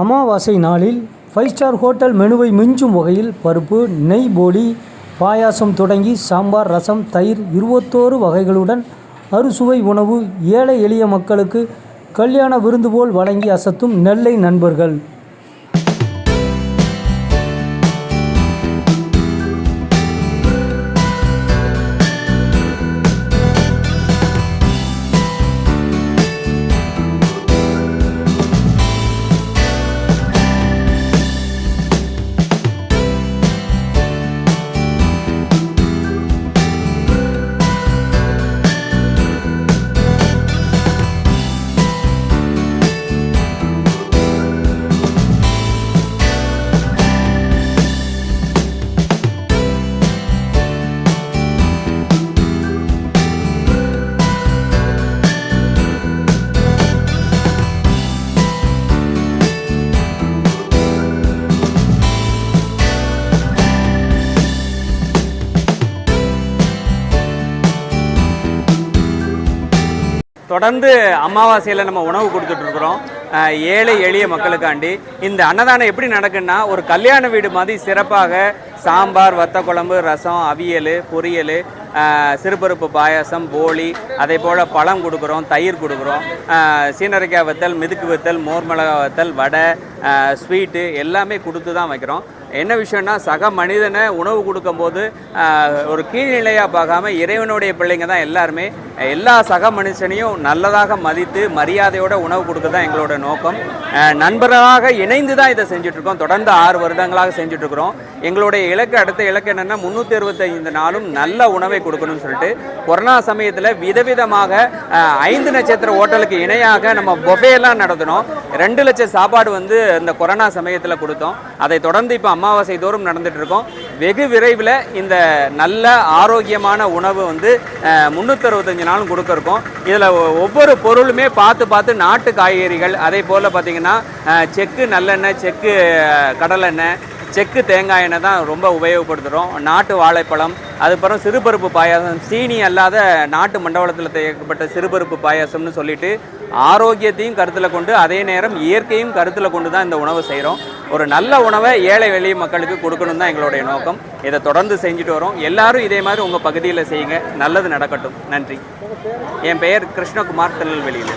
அமாவாசை நாளில் five star hotel மெனுவை மிஞ்சும் வகையில் பருப்பு நெய் போலி பாயாசம் தொடங்கி சாம்பார் ரசம் தயிர் இருபத்தோரு வகைகளுடன் அறுசுவை உணவு ஏழை எளிய மக்களுக்கு கல்யாண விருந்து போல் வழங்கி அசத்தும் நெல்லை நண்பர்கள். தொடர்ந்து அமாவாசையில் நம்ம உணவு கொடுத்துட்ருக்குறோம். ஏழை எளிய மக்களுக்காண்டி. இந்த அன்னதானம் எப்படி நடக்குன்னா ஒரு கல்யாண வீடு மாதிரி சிறப்பாக சாம்பார் வத்த குழம்பு ரசம் அவியல் பொரியல் சிறுபருப்பு பாயாசம் போலி அதே போல் பழம் கொடுக்குறோம் தயிர் கொடுக்குறோம். சீனரைக்காய் வத்தல் மிதுக்கு வத்தல் மோர் மிளகாய் வத்தல் வடை ஸ்வீட்டு எல்லாமே கொடுத்து தான் வைக்கிறோம். என்ன விஷயம்னா சக மனிதனை உணவு கொடுக்கும்போது ஒரு கீழ்நிலையாக பார்க்காம இறைவனுடைய பிள்ளைங்க தான் எல்லாருமே. எல்லா சக மனுஷனையும் நல்லதாக மதித்து மரியாதையோட உணவு கொடுக்க தான் எங்களோட நோக்கம். நண்பர்களாக இணைந்து தான் இதை செஞ்சுட்ருக்கோம். தொடர்ந்து ஆறு வருடங்களாக செஞ்சுட்ருக்குறோம். எங்களுடைய இலக்கு அடுத்த இலக்கு என்னென்னா முந்நூற்றி அறுபத்தைந்து நாளும் நல்ல உணவை கொடுக்கணும்னு சொல்லிட்டு கொரோனா சமயத்தில் விதவிதமாக ஐந்து நட்சத்திர ஹோட்டலுக்கு இணையாக நம்ம பொஃபேலாம் நடத்தினோம். ரெண்டு லட்சம் சாப்பாடு வந்து இந்த கொரோனா சமயத்தில் கொடுத்தோம். அதை தொடர்ந்து இப்போ அமாவாசை தோறும் நடந்துட்டு இருக்கோம். வெகு விரைவில் இந்த நல்ல ஆரோக்கியமான உணவு வந்து முந்நூற்றறுபத்தஞ்சு நாளும் கொடுக்குறோம். இதில் ஒவ்வொரு பொருளுமே பார்த்து பார்த்து நாட்டு காய்கறிகள் அதே போல் பார்த்தீங்கன்னா செக்கு நல்லெண்ணெய் செக்கு கடலெண்ணெய் செக்கு தேங்காய் எண்ணெய் தான் ரொம்ப உபயோகப்படுத்துகிறோம் நாட்டு வாழைப்பழம் அதுக்கப்புறம் சிறுபருப்பு பாயாசம் சீனி அல்லாத நாட்டு மண்டவளத்தில் தயாரிக்கப்பட்ட சிறுபருப்பு பாயாசம்னு சொல்லிட்டு ஆரோக்கியத்தையும் கருத்தில் கொண்டு அதே நேரம் இயற்கையும் கருத்தில் கொண்டு தான் இந்த உணவு செய்கிறோம் ஒரு நல்ல உணவை ஏழை வெளி மக்களுக்கு கொடுக்கணும் தான் எங்களுடைய நோக்கம். இதை தொடர்ந்து செஞ்சுட்டு வரோம். எல்லாரும் இதே மாதிரி உங்கள் பகுதியில் செய்யுங்க. நல்லது நடக்கட்டும். நன்றி. என் பெயர் கிருஷ்ணகுமார் திருநெல்வேலியில்.